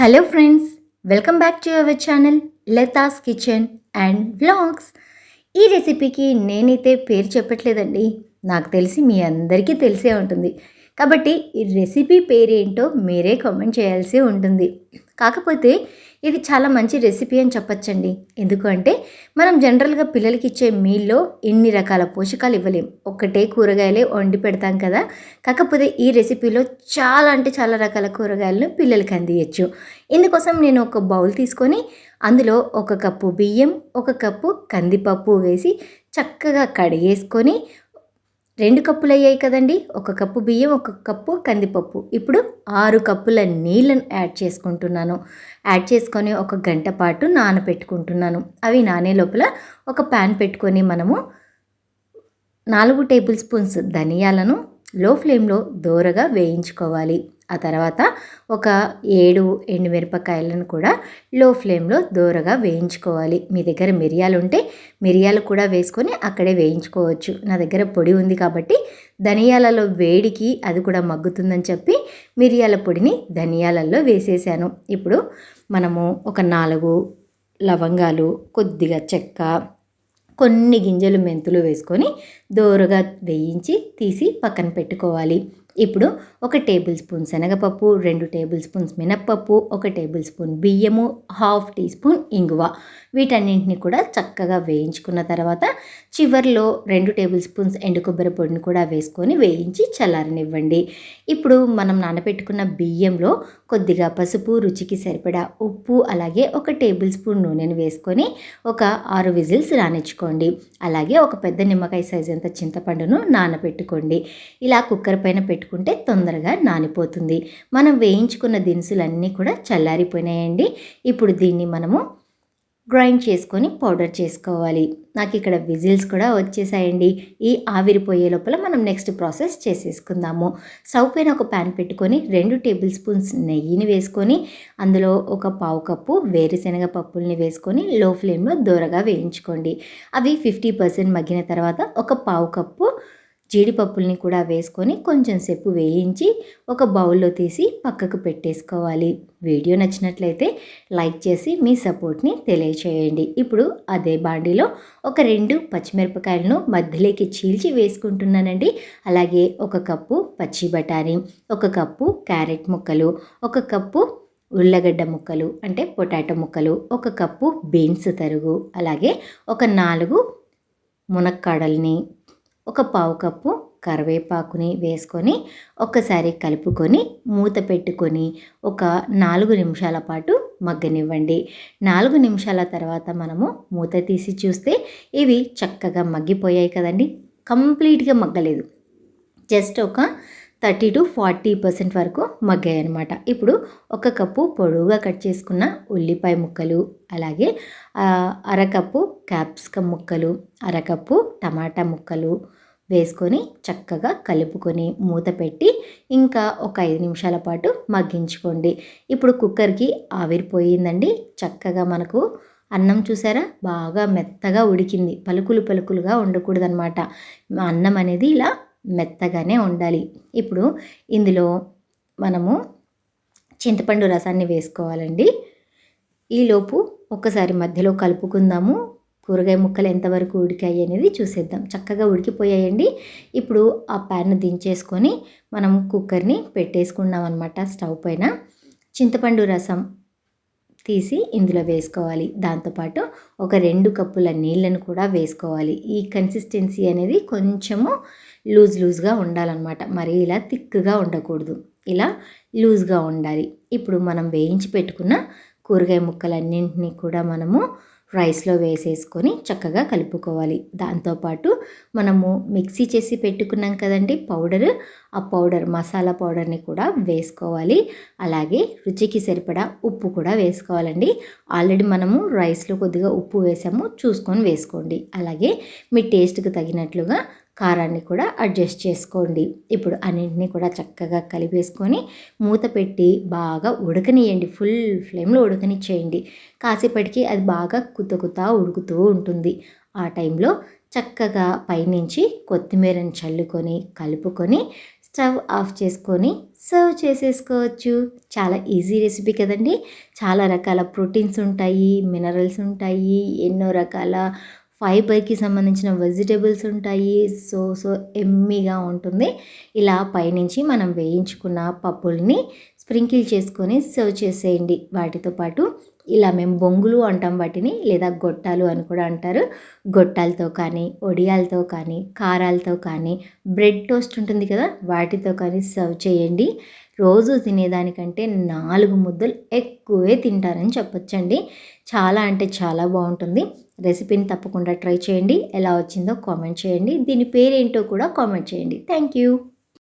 Hello friends welcome back to our channel Latha's kitchen and vlogs ఈ రెసిపీకి నేనైతే పేరు చెప్పట్లేదండి. నాకు తెలిసి మీ అందరికీ తెలిసే ఉంటుంది. కాబట్టి ఈ రెసిపీ పేరేంటో మీరే కామెంట్ చేయాల్సి ఉంటుంది. కాకపోతే ఇది చాలా మంచి రెసిపీ అని చెప్పచ్చండి. ఎందుకంటే మనం జనరల్గా పిల్లలకి ఇచ్చే మీల్లో ఎన్ని రకాల పోషకాలు ఇవ్వలేం. ఒక్కటే కూరగాయలే వండి పెడతాం కదా. కాకపోతే ఈ రెసిపీలో చాలా అంటే చాలా రకాల కూరగాయలను పిల్లలకి అందియచ్చు. ఇందుకోసం నేను ఒక బౌల్ తీసుకొని అందులో ఒక కప్పు బియ్యం ఒక కప్పు కందిపప్పు వేసి చక్కగా కడిగేసుకొని రెండు కప్పులు అయ్యాయి కదండి. ఒక కప్పు బియ్యం ఒక కప్పు కందిపప్పు. ఇప్పుడు ఆరు కప్పుల నీళ్ళను యాడ్ చేసుకుంటున్నాను. యాడ్ చేసుకొని ఒక గంట పాటు నానబెట్టుకుంటున్నాను అవి నానే లోపల ఒక ప్యాన్ పెట్టుకొని మనము నాలుగు టేబుల్ స్పూన్స్ ధనియాలను లో ఫ్లేమ్లో దోరగా వేయించుకోవాలి. ఆ తర్వాత ఒక ఏడు ఎండుమిరపకాయలను కూడా లో ఫ్లేమ్లో దోరగా వేయించుకోవాలి. మీ దగ్గర మిరియాలు ఉంటే మిరియాలు కూడా వేసుకొని అక్కడే వేయించుకోవచ్చు. నా దగ్గర పొడి ఉంది కాబట్టి ధనియాలలో వేడికి అది కూడా మగ్గుతుందని చెప్పి మిరియాల పొడిని ధనియాలలో వేసేసాను. ఇప్పుడు మనము ఒక నాలుగు లవంగాలు కొద్దిగా చెక్క కొన్ని గింజలు మెంతులు వేసుకొని దోరగా వేయించి తీసి పక్కన పెట్టుకోవాలి. ఇప్పుడు ఒక టేబుల్ స్పూన్ శనగపప్పు రెండు టేబుల్ స్పూన్స్ మినప్పప్పు ఒక టేబుల్ స్పూన్ బియ్యము హాఫ్ టీ స్పూన్ ఇంగువ. వీటన్నింటిని కూడా చక్కగా వేయించుకున్న తర్వాత చివరిలో రెండు టేబుల్ స్పూన్స్ ఎండు కొబ్బరి పొడిని కూడా వేసుకొని వేయించి చల్లారనివ్వండి. ఇప్పుడు మనం నానబెట్టుకున్న బియ్యంలో కొద్దిగా పసుపు రుచికి సరిపడా ఉప్పు అలాగే ఒక టేబుల్ స్పూన్ నూనెను వేసుకొని ఒక ఆరు విజిల్స్ రానిచ్చుకోండి. అలాగే ఒక పెద్ద నిమ్మకాయ సైజ్ అంత చింతపండును నానబెట్టుకోండి ఇలా కుక్కర్ పైన పెట్టుకుంటే తొందరగా నానిపోతుంది. మనం వేయించుకున్న దినుసులన్నీ కూడా చల్లారిపోయినాయండి. ఇప్పుడు దీన్ని మనము గ్రైండ్ చేసుకొని పౌడర్ చేసుకోవాలి. నాకు ఇక్కడ విజిల్స్ కూడా వచ్చేసాయండి. ఈ ఆవిరిపోయే లోపల మనం నెక్స్ట్ ప్రాసెస్ చేసేసుకుందాము. స్టవ్ పైన ఒక ప్యాన్ పెట్టుకొని రెండు టేబుల్ స్పూన్స్ నెయ్యిని వేసుకొని అందులో ఒక పావు కప్పు వేరుశనగ పప్పుల్ని వేసుకొని లో ఫ్లేమ్లో దూరగా వేయించుకోండి. అవి ఫిఫ్టీ పర్సెంట్ మగ్గిన తర్వాత ఒక పావు కప్పు జీడిపప్పుల్ని కూడా వేసుకొని కొంచెం సేపు వేయించి ఒక బౌల్లో తీసి పక్కకు పెట్టేసుకోవాలి. వీడియో నచ్చినట్లయితే లైక్ చేసి మీ సపోర్ట్ని తెలియచేయండి. ఇప్పుడు అదే బాండీలో ఒక రెండు పచ్చిమిరపకాయలను మధ్యలోకి చీల్చి వేసుకుంటున్నానండి. అలాగే ఒక కప్పు పచ్చి బఠానీ ఒక కప్పు క్యారెట్ ముక్కలు ఒక కప్పు ఉల్లగడ్డ ముక్కలు అంటే పొటాటో ముక్కలు ఒక కప్పు బీన్స్ తరుగు అలాగే ఒక నాలుగు మునక్కాడల్ని ఒక పావు కప్పు కరివేపాకుని వేసుకొని ఒక్కసారి కలుపుకొని మూత పెట్టుకొని ఒక నాలుగు నిమిషాల పాటు మగ్గనివ్వండి. నాలుగు నిమిషాల తర్వాత మనము మూత తీసి చూస్తే ఇవి చక్కగా మగ్గిపోయాయి కదండి. కంప్లీట్గా మగ్గలేదు. జస్ట్ ఒక థర్టీ టు ఫార్టీ పర్సెంట్ వరకు మగ్గాయి అనమాట ఇప్పుడు ఒక కప్పు పొడవుగా కట్ చేసుకున్న ఉల్లిపాయ ముక్కలు అలాగే అరకప్పు క్యాప్సికమ్ ముక్కలు అరకప్పు టమాటా ముక్కలు వేసుకొని చక్కగా కలుపుకొని మూత పెట్టి ఇంకా ఒక ఐదు నిమిషాల పాటు మగ్గించుకోండి. ఇప్పుడు కుక్కర్కి ఆవిరిపోయిందండి చక్కగా మనకు అన్నం చూసారా? బాగా మెత్తగా ఉడికింది. పలుకులు పలుకులుగా ఉండకూడదనమాట అన్నం అనేది ఇలా మెత్తగానే ఉండాలి. ఇప్పుడు ఇందులో మనము చింతపండు రసాన్ని వేసుకోవాలండి. ఈలోపు ఒక్కసారి మధ్యలో కలుపుకుందాము. కూరగాయ ముక్కలు ఎంతవరకు ఉడికాయి అనేది చూసేద్దాం. చక్కగా ఉడికిపోయాయండి. ఇప్పుడు ఆ ప్యాన్ దించేసుకొని మనం కుక్కర్ని పెట్టేసుకున్నాం అనమాట స్టవ్ పైన. చింతపండు రసం తీసి ఇందులో వేసుకోవాలి. దాంతోపాటు ఒక రెండు కప్పుల నీళ్ళను కూడా వేసుకోవాలి. ఈ కన్సిస్టెన్సీ అనేది కొంచెము లూజ్ లూజ్గా ఉండాలన్నమాట. మరి ఇలా థిక్గా ఉండకూడదు. ఇలా లూజ్గా ఉండాలి. ఇప్పుడు మనం వేయించి పెట్టుకున్న కూరగాయ ముక్కలన్నింటినీ కూడా మనము రైస్లో వేసేసుకొని చక్కగా కలుపుకోవాలి. దాంతోపాటు మనము మిక్సీ చేసి పెట్టుకున్నాం కదండి పౌడర్. ఆ పౌడర్ మసాలా పౌడర్ని కూడా వేసుకోవాలి. అలాగే రుచికి సరిపడా ఉప్పు కూడా వేసుకోవాలండి. ఆల్రెడీ మనము రైస్లో కొద్దిగా ఉప్పు వేసాము చూసుకొని వేసుకోండి. అలాగే మీ టేస్ట్కి తగినట్లుగా కారాన్ని కూడా అడ్జస్ట్ చేసుకోండి. ఇప్పుడు అన్నింటినీ కూడా చక్కగా కలిపేసుకొని మూత పెట్టి బాగా ఉడకనియండి ఫుల్ ఫ్లేమ్లో ఉడకనిచ్చేయండి. కాసేపటికి అది బాగా కుతకుతా ఉడుకుతూ ఉంటుంది. ఆ టైంలో చక్కగా పైనుంచి కొత్తిమీరని చల్లుకొని కలుపుకొని స్టవ్ ఆఫ్ చేసుకొని సర్వ్ చేసేసుకోవచ్చు. చాలా ఈజీ రెసిపీ కదండి. చాలా రకాల ప్రోటీన్స్ ఉంటాయి మినరల్స్ ఉంటాయి ఎన్నో రకాల ఫైబర్కి సంబంధించిన వెజిటేబుల్స్ ఉంటాయి. సో సో ఎమ్మీగా ఉంటుంది. ఇలా పైనుంచి మనం వేయించుకున్న పప్పుల్ని స్ప్రింకిల్ చేసుకొని సర్వ్ చేసేయండి. వాటితో పాటు ఇలా మేము బొంగులు అంటాం వాటిని లేదా గొట్టాలు అని కూడా అంటారు. గొట్టాలతో కానీ ఒడియాలతో కానీ కారాలతో కానీ బ్రెడ్ టోస్ట్ ఉంటుంది కదా వాటితో కానీ సర్వ్ చేయండి. రోజు తినేదానికంటే నాలుగు ముద్దలు ఎక్కువే తింటారని చెప్పొచ్చండి. చాలా అంటే చాలా బాగుంటుంది. రెసిపీని తప్పకుండా ట్రై చేయండి. ఎలా వచ్చిందో కామెంట్ చేయండి. దీని పేరేంటో కూడా కామెంట్ చేయండి. Thank you.